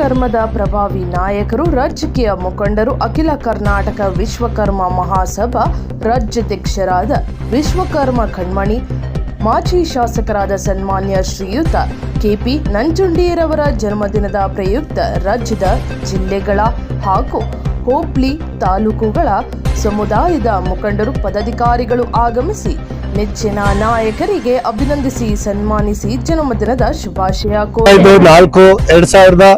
ವಿಶ್ವಕರ್ಮದ ಪ್ರಭಾವಿ ನಾಯಕರು, ರಾಜಕೀಯ ಮುಖಂಡರು, ಅಖಿಲ ಕರ್ನಾಟಕ ವಿಶ್ವಕರ್ಮ ಮಹಾಸಭಾ ರಾಜ್ಯಾಧ್ಯಕ್ಷರಾದ ವಿಶ್ವಕರ್ಮ ಕಣ್ಮಣಿ, ಮಾಜಿ ಶಾಸಕರಾದ ಸನ್ಮಾನ್ಯ ಶ್ರೀಯುತ ಕೆಪಿ ನಂಜುಂಡಿಯರವರ ಜನ್ಮದಿನದ ಪ್ರಯುಕ್ತ ರಾಜ್ಯದ ಜಿಲ್ಲೆಗಳ ಹಾಗೂ ಹೋಬ್ಳಿ ತಾಲೂಕುಗಳ ಸಮುದಾಯದ ಮುಖಂಡರು, ಪದಾಧಿಕಾರಿಗಳು ಆಗಮಿಸಿ ನೆಚ್ಚಿನ ನಾಯಕರಿಗೆ ಅಭಿನಂದಿಸಿ ಸನ್ಮಾನಿಸಿ ಜನ್ಮದಿನದ ಶುಭಾಶಯ ನಾಲ್ಕು, ಎರಡ್ ಸಾವಿರದ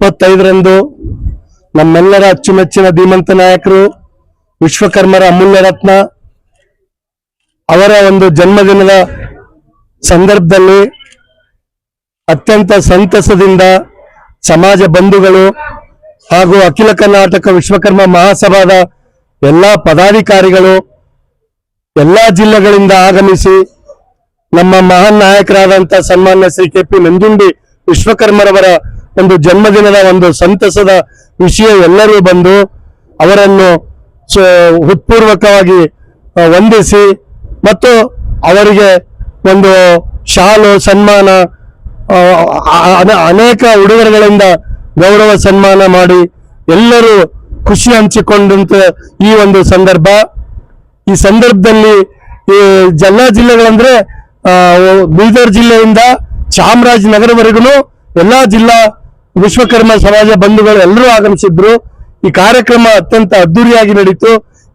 ಇಪ್ಪತ್ತೈದರಂದು ನಮ್ಮೆಲ್ಲರ ಅಚ್ಚುಮೆಚ್ಚಿನ ಧೀಮಂತ ನಾಯಕರು, ವಿಶ್ವಕರ್ಮರ ಅಮೂಲ್ಯ ರತ್ನ, ಅವರ ಒಂದು ಜನ್ಮದಿನದ ಸಂದರ್ಭದಲ್ಲಿ ಅತ್ಯಂತ ಸಂತಸದಿಂದ ಸಮಾಜ ಬಂಧುಗಳು ಹಾಗೂ ಅಖಿಲ ಕರ್ನಾಟಕ ವಿಶ್ವಕರ್ಮ ಮಹಾಸಭಾದ ಎಲ್ಲಾ ಪದಾಧಿಕಾರಿಗಳು ಎಲ್ಲಾ ಜಿಲ್ಲೆಗಳಿಂದ ಆಗಮಿಸಿ ನಮ್ಮ ಮಹಾನ್ ನಾಯಕರಾದಂಥ ಸನ್ಮಾನ್ಯ ಶ್ರೀ ಕೆ ಪಿ ನಂಜುಂಡಿ ವಿಶ್ವಕರ್ಮರವರ ಒಂದು ಜನ್ಮದಿನದ ಒಂದು ಸಂತಸದ ವಿಷಯ ಎಲ್ಲರೂ ಬಂದು ಅವರನ್ನು ಹೃತ್ಪೂರ್ವಕವಾಗಿ ವಂದಿಸಿ ಮತ್ತು ಅವರಿಗೆ ಒಂದು ಶಾಲು, ಸನ್ಮಾನ ಅನೇಕ ಉಡುಗೊರೆಗಳಿಂದ ಗೌರವ ಸನ್ಮಾನ ಮಾಡಿ ಎಲ್ಲರೂ ಖುಷಿ ಹಂಚಿಕೊಂಡಂತ ಈ ಒಂದು ಸಂದರ್ಭ. ಈ ಸಂದರ್ಭದಲ್ಲಿ ಈ ಎಲ್ಲ ಜಿಲ್ಲೆಗಳಂದ್ರೆ ಬೀದರ್ ಜಿಲ್ಲೆಯಿಂದ ಚಾಮರಾಜನಗರವರೆಗೂ ಎಲ್ಲಾ ಜಿಲ್ಲಾ ವಿಶ್ವಕರ್ಮ ಸಮಾಜ ಬಂಧುಗಳು ಎಲ್ಲರೂ ಆಗಮಿಸಿದ್ರು. ಈ ಕಾರ್ಯಕ್ರಮ ಅತ್ಯಂತ ಅದ್ದೂರಿಯಾಗಿ ನಡೀತು.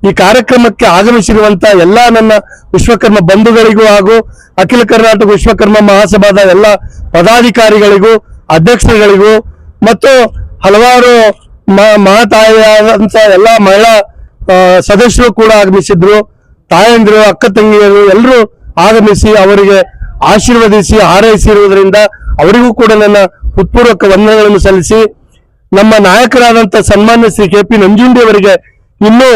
ಈ ಕಾರ್ಯಕ್ರಮಕ್ಕೆ ಆಗಮಿಸಿರುವಂತ ಎಲ್ಲಾ ನನ್ನ ವಿಶ್ವಕರ್ಮ ಬಂಧುಗಳಿಗೂ ಹಾಗೂ ಅಖಿಲ ಕರ್ನಾಟಕ ವಿಶ್ವಕರ್ಮ ಮಹಾಸಭಾದ ಎಲ್ಲ ಪದಾಧಿಕಾರಿಗಳಿಗೂ, ಅಧ್ಯಕ್ಷರುಗಳಿಗೂ ಮತ್ತು ಹಲವಾರು ಮಹಾತಾಯಿಯಾದಂತ ಎಲ್ಲ ಮಹಿಳಾ ಸದಸ್ಯರು ಕೂಡ ಆಗಮಿಸಿದ್ರು. ತಾಯಂದಿರು, ಅಕ್ಕ ತಂಗಿಯರು ಎಲ್ಲರೂ ಆಗಮಿಸಿ ಅವರಿಗೆ ಆಶೀರ್ವದಿಸಿ, ಹಾರೈಸಿರುವುದರಿಂದ ಅವರಿಗೂ ಕೂಡ ನನ್ನ ಹೃತ್ಪೂರ್ವಕ ವಂದನೆಗಳನ್ನು ಸಲ್ಲಿಸಿ ನಮ್ಮ ನಾಯಕರಾದಂಥ ಸನ್ಮಾನ್ಯ ಶ್ರೀ ಕೆ ಪಿ ನಂಜುಂಡಿ ಅವರಿಗೆ ಇನ್ನೂ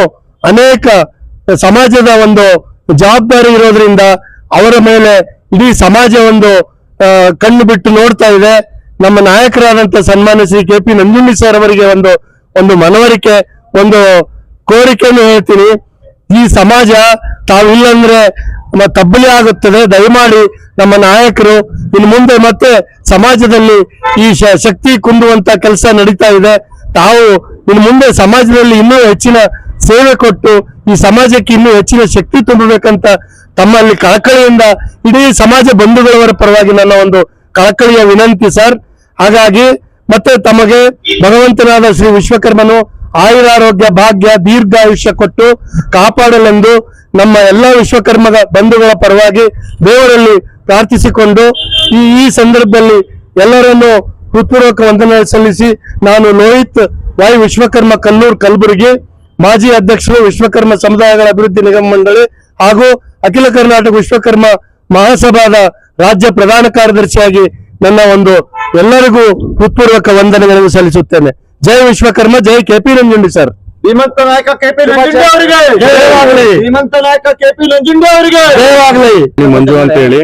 ಅನೇಕ ಸಮಾಜದ ಒಂದು ಜವಾಬ್ದಾರಿ ಇರೋದ್ರಿಂದ ಅವರ ಮೇಲೆ ಇಡೀ ಸಮಾಜ ಒಂದು ಕಣ್ಣು ಬಿಟ್ಟು ನೋಡ್ತಾ ಇದೆ. ನಮ್ಮ ನಾಯಕರಾದಂಥ ಸನ್ಮಾನ್ಯ Shri K P Nanjundi sir ಅವರಿಗೆ ಒಂದು ಒಂದು ಮನವರಿಕೆ, ಒಂದು ಕೋರಿಕೆಯನ್ನು ಹೇಳ್ತೀನಿ. ಈ ಸಮಾಜ ತಾವಿಲ್ಲಂದ್ರೆ ತಬ್ಬಲಿ ಆಗುತ್ತದೆ. ದಯಮಾಡಿ ನಮ್ಮ ನಾಯಕರು ಇನ್ನು ಮುಂದೆ ಮತ್ತೆ ಸಮಾಜದಲ್ಲಿ ಈ ಶಕ್ತಿ ಕುಂದುವಂತ ಕೆಲಸ ನಡೀತಾ ಇದೆ. ತಾವು ಇನ್ನು ಮುಂದೆ ಸಮಾಜದಲ್ಲಿ ಇನ್ನೂ ಹೆಚ್ಚಿನ ಸೇವೆ ಕೊಟ್ಟು ಈ ಸಮಾಜಕ್ಕೆ ಇನ್ನೂ ಹೆಚ್ಚಿನ ಶಕ್ತಿ ತುಂಬಬೇಕಂತ ತಮ್ಮಲ್ಲಿ ಕಳಕಳಿಯಿಂದ ಇಡೀ ಸಮಾಜ ಬಂಧುಗಳವರ ಪರವಾಗಿ ನನ್ನ ಒಂದು ಕಳಕಳಿಯ ವಿನಂತಿ ಸರ್. ಹಾಗಾಗಿ ಮತ್ತೆ ತಮಗೆ ಭಗವಂತನಾದ ಶ್ರೀ ವಿಶ್ವಕರ್ಮನು ಆಯುರಾರೋಗ್ಯ, ಭಾಗ್ಯ ದೀರ್ಘಾಯುಷ್ಯ ಕೊಟ್ಟು ಕಾಪಾಡಲೆಂದು ನಮ್ಮ ಎಲ್ಲ ವಿಶ್ವಕರ್ಮದ ಬಂಧುಗಳ ಪರವಾಗಿ ದೇವರಲ್ಲಿ ಪ್ರಾರ್ಥಿಸಿಕೊಂಡು ಈ ಈ ಸಂದರ್ಭದಲ್ಲಿ ಎಲ್ಲರನ್ನು ಹೃತ್ಪೂರ್ವಕ ವಂದನೆ ಸಲ್ಲಿಸಿ ನಾನು ಲೋಹಿತ್ ವಾಯು ವಿಶ್ವಕರ್ಮ ಕಲ್ಲೂರು ಕಲಬುರಗಿ ಮಾಜಿ ಅಧ್ಯಕ್ಷರು ವಿಶ್ವಕರ್ಮ ಸಮುದಾಯಗಳ ಅಭಿವೃದ್ಧಿ ನಿಗಮ ಮಂಡಳಿ ಹಾಗೂ ಅಖಿಲ ಕರ್ನಾಟಕ ವಿಶ್ವಕರ್ಮ ಮಹಾಸಭಾದ ರಾಜ್ಯ ಪ್ರಧಾನ ಕಾರ್ಯದರ್ಶಿಯಾಗಿ ನನ್ನ ಒಂದು ಎಲ್ಲರಿಗೂ ಹೃತ್ಪೂರ್ವಕ ವಂದನೆಗಳನ್ನು ಸಲ್ಲಿಸುತ್ತೇನೆ. Jai Vishwakarma, Jai K P Nanjundi sir. ಶ್ರೀಮಂತ ನಾಯಕ ಕೆಪಿ ನಂಜುಂಡೆ ಅವರಿಗೆ. ಜಯವಾಗಲಿ. ಶ್ರೀಮಂತ ನಾಯಕ ಕೆಪಿ ನಂಜುಂಡೆ ಅವರಿಗೆ. ಜಯವಾಗಲಿ. ಮಂಜು ಅಂತ ಹೇಳಿ.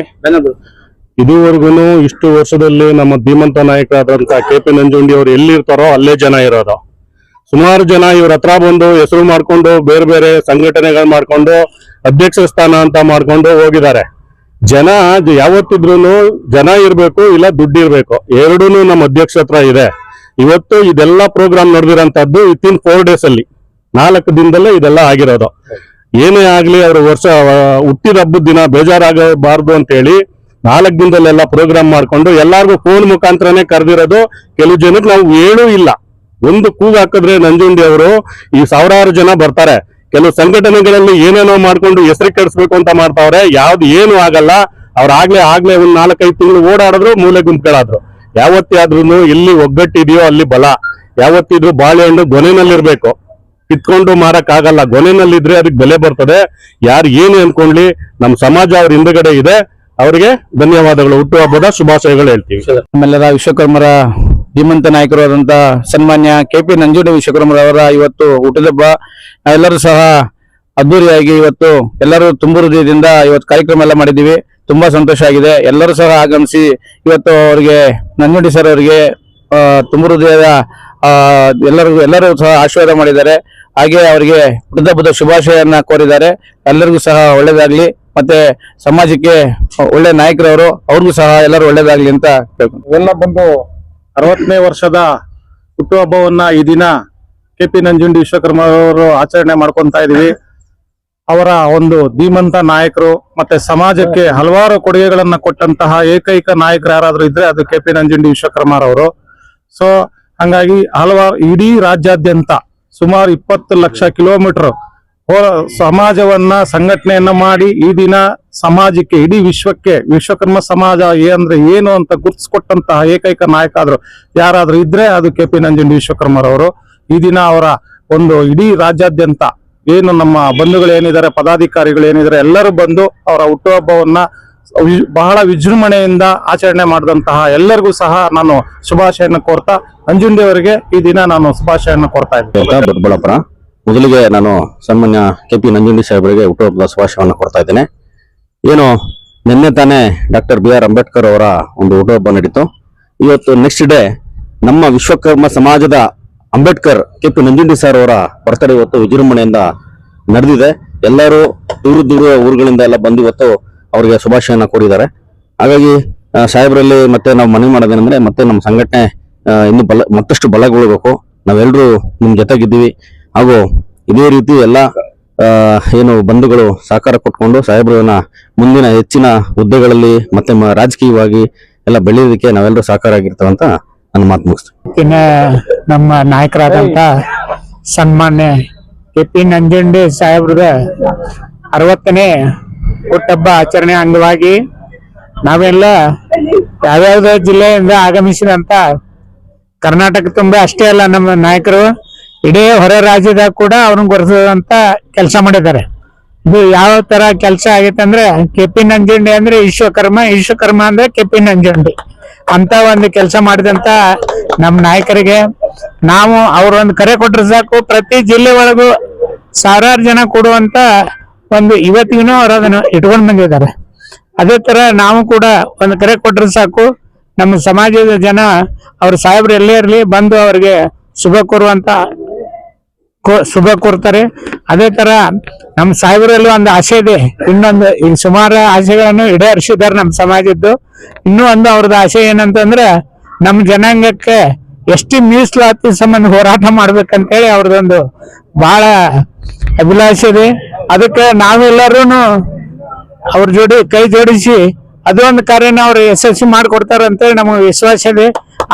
ಇದುವರೆಗೂ ಇಷ್ಟು ವರ್ಷದಲ್ಲಿ ನಮ್ಮ ಧೀಮಂತ ನಾಯಕ ಕೆ ಪಿ ನಂಜುಂಡಿ ಅವರು ಎಲ್ಲಿರ್ತಾರೋ ಅಲ್ಲೇ ಜನ ಇರೋದು. ಸುಮಾರು ಜನ ಇವ್ರ ಹತ್ರ ಬಂದು ಹೆಸರು ಮಾಡ್ಕೊಂಡು ಬೇರೆ ಬೇರೆ ಸಂಘಟನೆಗಳು ಮಾಡ್ಕೊಂಡು ಅಧ್ಯಕ್ಷ ಸ್ಥಾನ ಅಂತ ಮಾಡ್ಕೊಂಡು ಹೋಗಿದ್ದಾರೆ. ಜನ ಯಾವತ್ತಿದ್ರು ಜನ ಇರ್ಬೇಕು ಇಲ್ಲ ದುಡ್ಡು ಇರ್ಬೇಕು. ಎರಡೂನು ನಮ್ಮ ಅಧ್ಯಕ್ಷ ಹತ್ರ ಇದೆ. ಇವತ್ತು ಇದೆಲ್ಲ ಪ್ರೋಗ್ರಾಮ್ ನಡೆದಿರೋಂಥದ್ದು ವಿತಿನ್ ಫೋರ್ ಡೇಸ್ ಅಲ್ಲಿ. ನಾಲ್ಕು ದಿನದಲ್ಲೇ ಇದೆಲ್ಲ ಆಗಿರೋದು. ಏನೇ ಆಗ್ಲಿ ಅವರು ವರ್ಷ, ಹುಟ್ಟಿದ ಹಬ್ಬದ ದಿನ ಬೇಜಾರಾಗಬಾರ್ದು ಅಂತ ಹೇಳಿ ನಾಲ್ಕು ದಿನದಲ್ಲೆಲ್ಲ ಪ್ರೋಗ್ರಾಮ್ ಮಾಡ್ಕೊಂಡು ಎಲ್ಲಾರ್ಗು ಫೋನ್ ಮುಖಾಂತರನೇ ಕರೆದಿರೋದು. ಕೆಲವು ಜನಕ್ಕೆ ನಾವು ಹೇಳೂ ಇಲ್ಲ. ಒಂದು ಕೂಗು ಹಾಕಿದ್ರೆ ನಂಜುಂಡಿ ಅವರು ಈ ಸಾವಿರಾರು ಜನ ಬರ್ತಾರೆ. ಕೆಲವು ಸಂಘಟನೆಗಳಲ್ಲಿ ಏನೇನೋ ಮಾಡ್ಕೊಂಡು ಹೆಸರು ಕೆಡಿಸ್ಬೇಕು ಅಂತ ಮಾಡ್ತಾವ್ರೆ. ಯಾವ್ದು ಏನು ಆಗಲ್ಲ. ಅವ್ರ ಆಗ್ಲೇ ಆಗ್ಲೇ ಒಂದ್ ನಾಲ್ಕೈದು ತಿಂಗಳು ಓಡಾಡಿದ್ರು ಮೂಲೆ ಗುಂಪ್ಗಳಾದ್ರು. ಯಾವತ್ತೇ ಆದ್ರೂ ಎಲ್ಲಿ ಒಗ್ಗಟ್ಟಿದೆಯೋ ಅಲ್ಲಿ ಬಲ. ಯಾವತ್ತಿದ್ರು ಬಾಳೆಹಣ್ಣು ಗೊನೆನಲ್ಲಿರ್ಬೇಕು. ಕಿತ್ಕೊಂಡು ಮಾರಕ್ ಆಗಲ್ಲ ಗೊನೆನಲ್ಲಿದ್ರೆ ಅದಕ್ಕೆ ಬೆಲೆ ಬರ್ತದೆ. ಯಾರು ಏನು ಅನ್ಕೊಂಡ್ಲಿ ನಮ್ಮ ಸಮಾಜ ಅವ್ರ ಹಿಂದ್ಗಡೆ ಇದೆ. ಅವರಿಗೆ ಧನ್ಯವಾದಗಳು. ಹುಟ್ಟುಹಬ್ಬದ ಶುಭಾಶಯಗಳು ಹೇಳ್ತೀವಿ. ನಮ್ಮೆಲ್ಲರ ವಿಶ್ವಕರ್ಮರ ಧೀಮಂತ ನಾಯಕರು ಆದಂತ ಸನ್ಮಾನ್ಯ ಕೆ ಪಿ ನಂಜುಂಡಿ ವಿಶ್ವಕರ್ಮರವರ ಇವತ್ತು ಹುಟ್ಟದಬ್ಬ ನಾವೆಲ್ಲರೂ ಸಹ ಅದ್ದೂರಿಯಾಗಿ ಇವತ್ತು ಎಲ್ಲರೂ ತುಂಬು ಹೃದಯದಿಂದ ಇವತ್ತು ಕಾರ್ಯಕ್ರಮ ಎಲ್ಲ ಮಾಡಿದ್ದೀವಿ. ತುಂಬಾ ಸಂತೋಷ ಆಗಿದೆ. ಎಲ್ಲರೂ ಸಹ ಆಗಮಿಸಿ ಇವತ್ತು ಅವರಿಗೆ, ನಂಜುಂಡಿ ಸರ್ ಅವರಿಗೆ ತುಂಬು ಹೃದಯದ ಎಲ್ಲರಿಗೂ, ಎಲ್ಲರೂ ಸಹ ಆಶೀರ್ವಾದ ಮಾಡಿದ್ದಾರೆ. ಹಾಗೆ ಅವರಿಗೆ ಹುಟ್ಟಿದಬ್ಬದ ಶುಭಾಶಯನ್ನ ಕೋರಿದ್ದಾರೆ. ಎಲ್ಲರಿಗೂ ಸಹ ಒಳ್ಳೇದಾಗ್ಲಿ ಮತ್ತೆ ಸಮಾಜಕ್ಕೆ ಒಳ್ಳೆ ನಾಯಕರವರು, ಅವ್ರಿಗೂ ಸಹ ಎಲ್ಲರೂ ಒಳ್ಳೇದಾಗ್ಲಿ ಅಂತ ಎಲ್ಲ ಬಂದು ಅರವತ್ತನೇ ವರ್ಷದ ಹುಟ್ಟುಹಬ್ಬವನ್ನ ಈ ದಿನ ಕೆ ಪಿ ನಂಜುಂಡಿ ವಿಶ್ವಕರ್ಮ ಅವರು ಆಚರಣೆ ಮಾಡ್ಕೊಂತ ಇದೀವಿ ಅವರ ಒಂದು ಧೀಮಂತ ನಾಯಕರು ಮತ್ತೆ ಸಮಾಜಕ್ಕೆ ಹಲವಾರು ಕೊಡುಗೆಗಳನ್ನ ಕೊಟ್ಟಂತಹ ಏಕೈಕ ನಾಯಕರು ಯಾರಾದ್ರೂ ಇದ್ರೆ ಅದು ಕೆ ಪಿ ನಂಜುಂಡಿ ವಿಶ್ವಕರ್ಮರವರು ಸೊ ಹಂಗಾಗಿ ಹಲವಾರು ಇಡೀ ರಾಜ್ಯಾದ್ಯಂತ ಸುಮಾರು ಇಪ್ಪತ್ತು ಲಕ್ಷ ಕಿಲೋಮೀಟರ್ ಸಮಾಜವನ್ನ ಸಂಘಟನೆಯನ್ನ ಮಾಡಿ ಈ ದಿನ ಸಮಾಜಕ್ಕೆ, ಇಡೀ ವಿಶ್ವಕ್ಕೆ, ವಿಶ್ವಕರ್ಮ ಸಮಾಜ ಅಂದ್ರೆ ಏನು ಅಂತ ಗುರ್ತಿಸ್ಕೊಟ್ಟಂತಹ ಏಕೈಕ ನಾಯಕ ಆದ್ರು ಯಾರಾದ್ರೂ ಇದ್ರೆ ಅದು ಕೆ ಪಿ ನಂಜುಂಡಿ ವಿಶ್ವಕರ್ಮರವರು. ಈ ದಿನ ಅವರ ಒಂದು ಇಡೀ ರಾಜ್ಯಾದ್ಯಂತ ಏನು ನಮ್ಮ ಬಂಧುಗಳು ಏನಿದ್ದಾರೆ, ಪದಾಧಿಕಾರಿಗಳು ಏನಿದ್ದಾರೆ, ಎಲ್ಲರೂ ಬಂದು ಅವರ ಹುಟ್ಟುಹಬ್ಬವನ್ನ ಬಹಳ ವಿಜೃಂಭಣೆಯಿಂದ ಆಚರಣೆ ಮಾಡಿದಂತಹ ಎಲ್ಲರಿಗೂ ಸಹ ನಾನು ಶುಭಾಶಯನ ಕೋರ್ತಾ, ಅಂಜುಂಡಿ ಅವರಿಗೆ ಈ ದಿನ ನಾನು ಶುಭಾಶಯನ ಕೋರ್ತಾ ಇದ್ದೇನೆ. ದೊಡ್ಡಬಳ್ಳಾಪುರ ಮೊದಲಿಗೆ ನಾನು ಸನ್ಮಾನ್ಯ ಕೆ ಪಿ ನಂಜುಂಡಿ ಸಾಹೇಬರಿಗೆ ಹುಟ್ಟುಹಬ್ಬದ ಶುಭಾಶಯವನ್ನು ಕೊಡ್ತಾ ಇದ್ದೇನೆ. ಏನು, ನಿನ್ನೆ ತಾನೇ ಡಾಕ್ಟರ್ ಬಿ ಆರ್ ಅಂಬೇಡ್ಕರ್ ಅವರ ಒಂದು ಹುಟ್ಟುಹಬ್ಬ ನಡೀತು. ಇವತ್ತು ನೆಕ್ಸ್ಟ್ ಡೇ ನಮ್ಮ ವಿಶ್ವಕರ್ಮ ಸಮಾಜದ Ambedkar K P Nanjundi sir ಅವರ ಬರ್ತಡೆ ಇವತ್ತು ವಿಜೃಂಭಣೆಯಿಂದ ನಡೆದಿದೆ. ಎಲ್ಲರೂ ದೂರ ದೂರ ಊರುಗಳಿಂದ ಎಲ್ಲ ಬಂದು ಇವತ್ತು ಅವರಿಗೆ ಶುಭಾಶಯನ ಕೋರಿದ್ದಾರೆ. ಹಾಗಾಗಿ ಸಾಹೇಬರಲ್ಲಿ ಮತ್ತೆ ನಾವು ಮನವಿ ಮಾಡೋದೇನೆಂದ್ರೆ ಮತ್ತೆ ನಮ್ಮ ಸಂಘಟನೆ ಇನ್ನು ಬಲ, ಮತ್ತಷ್ಟು ಬಲಗೊಳ್ಳಬೇಕು. ನಾವೆಲ್ಲರೂ ನಿಮ್ಮ ಜೊತೆಗಿದ್ದೀವಿ. ಹಾಗೂ ಇದೇ ರೀತಿ ಎಲ್ಲ ಏನು ಬಂಧುಗಳು ಸಹಕಾರ ಕೊಟ್ಕೊಂಡು ಸಾಹೇಬ್ರನ್ನ ಮುಂದಿನ ಹೆಚ್ಚಿನ ಹುದ್ದೆಗಳಲ್ಲಿ ಮತ್ತೆ ರಾಜಕೀಯವಾಗಿ ಎಲ್ಲ ಬೆಳೆಯೋದಕ್ಕೆ ನಾವೆಲ್ಲರೂ ಸಹಕಾರ ಆಗಿರ್ತೇವೆ ಅಂತ ನನ್ನ ಮಾತು ಮುಗಿಸ್ತೀನಿ. ಇನ್ನ ನಮ್ಮ ನಾಯಕರಾದಂತ ಸನ್ಮಾನ್ಯ ಕೆ ಪಿ ನಂಜುಂಡಿ ಸಾಹೇಬ್ರದ ಅರವತ್ತನೇ ಹುಟ್ಟಹಬ್ಬ ಆಚರಣೆ ಅಂಗವಾಗಿ ನಾವೆಲ್ಲ ಯಾವ್ಯಾವ ಜಿಲ್ಲೆಯಿಂದ ಆಗಮಿಸಿದಂತ ಕರ್ನಾಟಕ ತುಂಬ ಅಷ್ಟೇ ಅಲ್ಲ ನಮ್ಮ ನಾಯಕರು, ಇಡೀ ಹೊರ ರಾಜ್ಯದಾಗ ಕೂಡ ಅವ್ರನ್ನ ಗುರುತಿಸಿದಂತ ಕೆಲಸ ಮಾಡಿದ್ದಾರೆ. ಇದು ಯಾವ ತರ ಕೆಲಸ ಆಗೈತೆ ಅಂದ್ರೆ ಕೆ ಪಿ ನಂಜುಂಡಿ ಅಂದ್ರೆ ವಿಶ್ವಕರ್ಮ ವಿಶ್ವಕರ್ಮ ಅಂದ್ರೆ ಕೆ ಪಿ ನಂಜುಂಡಿ. ಅಂತ ಒಂದು ಕೆಲಸ ಮಾಡಿದಂತ ನಮ್ಮ ನಾಯಕರಿಗೆ. ನಾವು ಅವ್ರೊಂದು ಕರೆ ಕೊಟ್ರೆ ಸಾಕು. ಪ್ರತಿ ಜಿಲ್ಲೆ ಒಳಗೂ ಸಾವಿರಾರು ಜನ ಕೊಡುವಂತ ಒಂದು ಇವತ್ತಿಗೂ ಅವ್ರು ಅದನ್ನ ಇಟ್ಕೊಂಡ್ ಬಂದಿದ್ದಾರೆ. ಅದೇ ತರ ನಾವು ಕೂಡ ಒಂದು ಕರೆ ಕೊಟ್ರೆ ಸಾಕು. ನಮ್ಮ ಸಮಾಜದ ಜನ, ಅವ್ರ ಸಾಹೇಬ್ರು ಎಲ್ಲೇ ಇರಲಿ, ಬಂದು ಅವ್ರಿಗೆ ಶುಭ ಕೋರುವಂತ ಶುಭ ಕೊಡ್ತಾರೆ. ಅದೇ ತರ ನಮ್ಮ ಸಾಹೇಬರಲ್ಲೂ ಒಂದು ಆಸೆ ಇದೆ. ಇನ್ನೊಂದು, ಈ ಸುಮಾರು ಆಸೆಗಳನ್ನು ಈಡೇರಿಸಿದ್ದಾರೆ ನಮ್ಮ ಸಮಾಜದ್ದು. ಇನ್ನೂ ಒಂದು ಅವ್ರದ್ದು ಆಸೆ ಏನಂತಂದ್ರೆ ನಮ್ಮ ಜನಾಂಗಕ್ಕೆ ಎಷ್ಟು ಮೀಸಲಾತಿ ಸಂಬಂಧ ಹೋರಾಟ ಮಾಡ್ಬೇಕಂತೇಳಿ ಅವ್ರದೊಂದು ಬಹಳ ಅಭಿಲಾಷೆ ಇದೆ. ಅದಕ್ಕೆ ನಾವೆಲ್ಲರೂ ಅವ್ರ ಜೋಡಿ, ಕೈ ಜೋಡಿಸಿ ಅದೊಂದು ಕಾರ್ಯನ ಅವ್ರು ಯಶಸ್ವಿ ಮಾಡಿಕೊಡ್ತಾರ ಅಂತೇಳಿ ನಮಗೆ ವಿಶ್ವಾಸ ಇದೆ.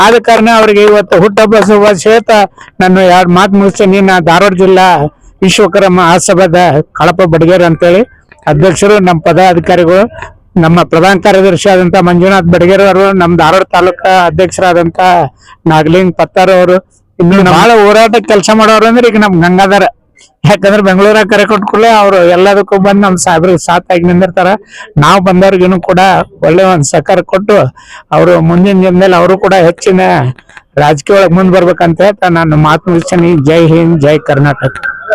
ಆದ ಕಾರಣ ಅವರಿಗೆ ಇವತ್ತು ಹುಟ್ಟಹಬ್ಬ ಶುಭಾಶಯ ಹೇಳ್ತಾ ನಾನು ಎರಡು ಮಾತು ಮುಗಿಸ್ತೀನಿ. ನಾ ಧಾರವಾಡ ಜಿಲ್ಲಾ ವಿಶ್ವಕರ್ಮ ಆಸಭಾದ ಕಳಪ ಬಡಗೇರ್ ಅಂತೇಳಿ ಅಧ್ಯಕ್ಷರು ನಮ್ಮ ಪದಾಧಿಕಾರಿಗಳು ನಮ್ಮ ಪ್ರಧಾನ ಕಾರ್ಯದರ್ಶಿ ಆದಂತ ಮಂಜುನಾಥ್ ಬಡಗೇರ್ ಅವರು ನಮ್ಮ ಧಾರವಾಡ ತಾಲೂಕಾ ಅಧ್ಯಕ್ಷರಾದಂತ ನಾಗಲಿಂಗ್ ಪತ್ತಾರ ಅವರು ಇನ್ನು ಬಹಳ ಹೋರಾಟ ಕೆಲಸ ಮಾಡೋರು ಅಂದ್ರೆ ಈಗ ನಮ್ ಗಂಗಾಧರ. ಯಾಕಂದ್ರೆ ಬೆಂಗಳೂರಾಗ ಕರೆ ಕೊಟ್ಕೊಳ್ಳೆ ಅವ್ರು ಎಲ್ಲದಕ್ಕೂ ಬಂದು ನಮ್ ಸಾಹೇಬ್ರಿಗೆ ಆಗಿ ನಿಂದಿರ್ತಾರ. ನಾವು ಬಂದವ್ರಿಗೂ ಕೂಡ ಒಳ್ಳೆ ಒಂದ್ ಸಹಕಾರ ಕೊಟ್ಟು ಅವರು ಮುಂದಿನ ದಿನದಲ್ಲಿ ಅವರು ಕೂಡ ಹೆಚ್ಚಿನ ರಾಜಕೀಯ ಒಳಗೆ ಮುಂದ್ ಬರ್ಬೇಕಂತ ಹೇಳ್ತಾ ನಾನು ಮಾತು ಮುಗಿಸ್ತೀನಿ. ಜೈ ಹಿಂದ್, ಜೈ ಕರ್ನಾಟಕ.